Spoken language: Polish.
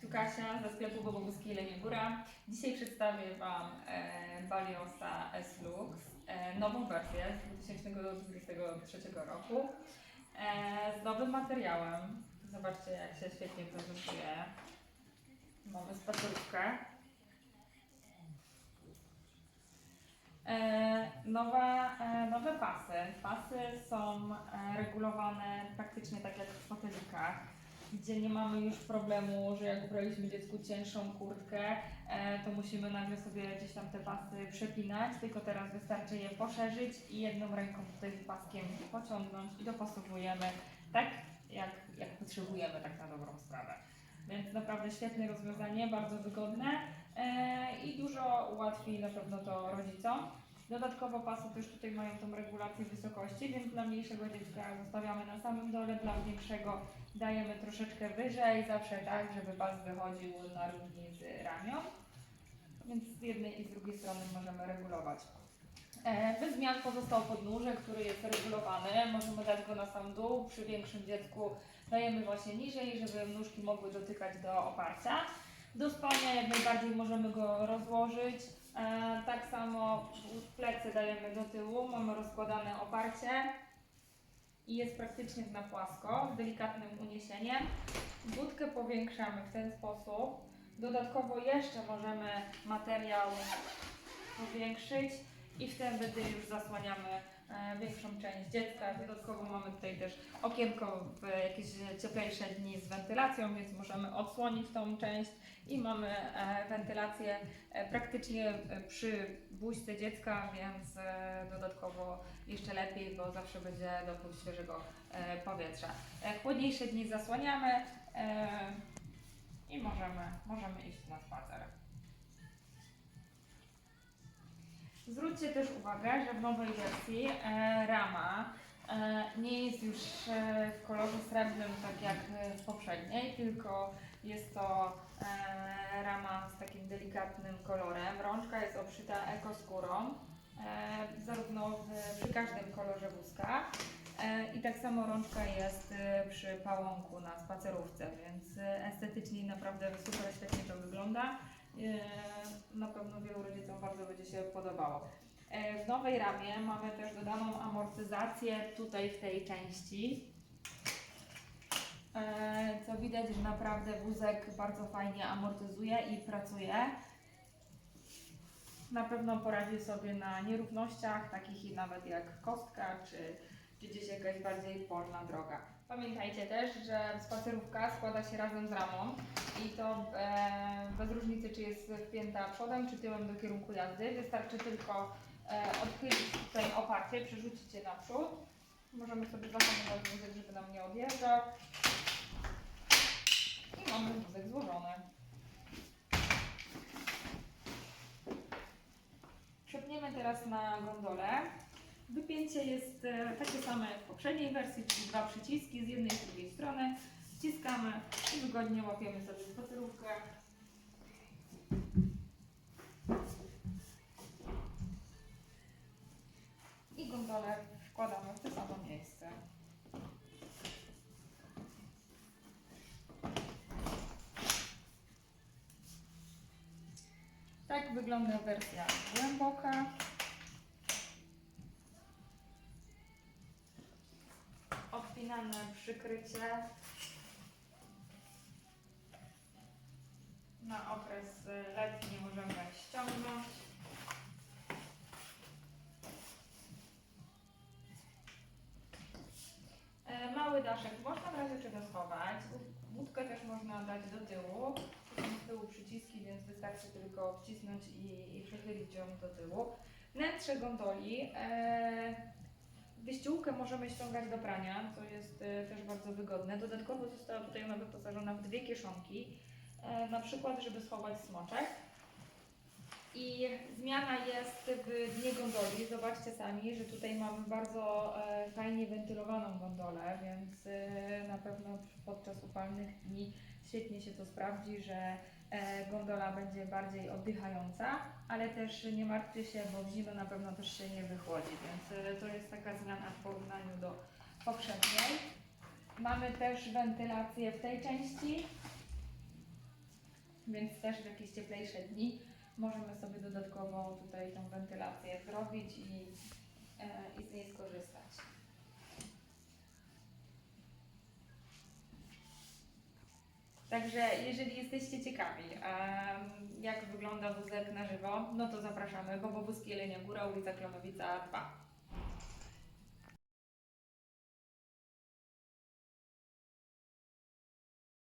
tu Kasia ze sklepu Bobobuskiej Lenie Góra. Dzisiaj przedstawię Wam e, Baliosa S-Lux, e, nową wersję z 2023 roku e, z nowym materiałem. Zobaczcie jak się świetnie prezentuje. Mamy spacerówkę. E, nowa, e, nowe pasy. Pasy są e, regulowane praktycznie tak jak w fotelikach, gdzie nie mamy już problemu, że jak ubraliśmy dziecku cięższą kurtkę, e, to musimy nagle sobie gdzieś tam te pasy przepinać, tylko teraz wystarczy je poszerzyć i jedną ręką tutaj paskiem pociągnąć i dopasowujemy tak, jak, jak potrzebujemy, tak na dobrą sprawę. Więc naprawdę świetne rozwiązanie, bardzo wygodne e, i dużo ułatwi na pewno to rodzicom. Dodatkowo pasy też tutaj mają tą regulację wysokości, więc dla mniejszego dziecka zostawiamy na samym dole, dla większego dajemy troszeczkę wyżej, zawsze tak, żeby pas wychodził na równi z ramion. Więc z jednej i z drugiej strony możemy regulować. E, Bez zmian pozostał podnóżek, który jest regulowany. Możemy dać go na sam dół. Przy większym dziecku dajemy właśnie niżej, żeby nóżki mogły dotykać do oparcia. Do spania jak najbardziej możemy go rozłożyć. E, tak samo plecy dajemy do tyłu, mamy rozkładane oparcie i jest praktycznie na płasko, z delikatnym uniesieniem. Budkę powiększamy w ten sposób. Dodatkowo jeszcze możemy materiał powiększyć i wtedy już zasłaniamy większą część dziecka. Dodatkowo mamy tutaj też okienko w jakieś cieplejsze dni z wentylacją, więc możemy odsłonić tą część i mamy e, wentylację e, praktycznie e, przy buźce dziecka, więc e, dodatkowo jeszcze lepiej, bo zawsze będzie dopływ świeżego e, powietrza. E, Chłodniejsze dni zasłaniamy e, i możemy, możemy iść na spacer. Zwróćcie też uwagę, że w nowej wersji e, rama e, nie jest już e, w kolorze srebrnym tak jak w poprzedniej, tylko jest to e, rama z takim delikatnym kolorem. Rączka jest obszyta ekoskórą, e, zarówno w, przy każdym kolorze wózka. E, I tak samo rączka jest e, przy pałąku na spacerówce, więc estetycznie naprawdę super świetnie to wygląda. E, Na pewno wielu rodzicom bardzo będzie się podobało. E, W nowej ramie mamy też dodaną amortyzację tutaj w tej części. E, Co widać, że naprawdę wózek bardzo fajnie amortyzuje i pracuje. Na pewno poradzi sobie na nierównościach, takich nawet jak kostka czy, czy gdzieś jakaś bardziej polna droga. Pamiętajcie też, że spacerówka składa się razem z ramą i to e, bez różnicy, czy jest wpięta przodem czy tyłem do kierunku jazdy. Wystarczy tylko odchylić tutaj oparcie, przerzucić je naprzód. Możemy sobie zahamować wózek, żeby nam nie odjeżdżał. I mamy wózek złożony. Przepniemy teraz na gondolę. Wypięcie jest e, takie same jak w poprzedniej wersji, czyli dwa przyciski z jednej i z drugiej strony. Wciskamy i wygodnie łapiemy sobie spacerówkę. Wygląda wersja głęboka. Odpinane przykrycie na okres y, letni możemy ściągnąć. E, Mały daszek można w razie czego schować. Łódkę też można dać do tyłu. Z tyłu przyciski, więc wystarczy tylko wcisnąć i, i przechylić ją do tyłu. Wnętrze gondoli. E, Wyściółkę możemy ściągać do prania, co jest e, też bardzo wygodne. Dodatkowo została tutaj ona wyposażona w dwie kieszonki, e, na przykład, żeby schować smoczek. I zmiana jest w dnie gondoli. Zobaczcie sami, że tutaj mamy bardzo e, fajnie wentylowaną gondolę, więc e, na pewno podczas upalnych dni świetnie się to sprawdzi, że e, gondola będzie bardziej oddychająca, ale też nie martwcie się, bo w zimę na pewno też się nie wychłodzi, więc e, to jest taka zmiana w porównaniu do poprzedniej. Mamy też wentylację w tej części. więc też w jakieś cieplejsze dni możemy sobie dodatkową tutaj tą wentylację zrobić i, e, i z niej skorzystać. Także jeżeli jesteście ciekawi, jak wygląda wózek na żywo, no to zapraszamy, bo Wózki Jelenia Góra, ulica Klonowica 2.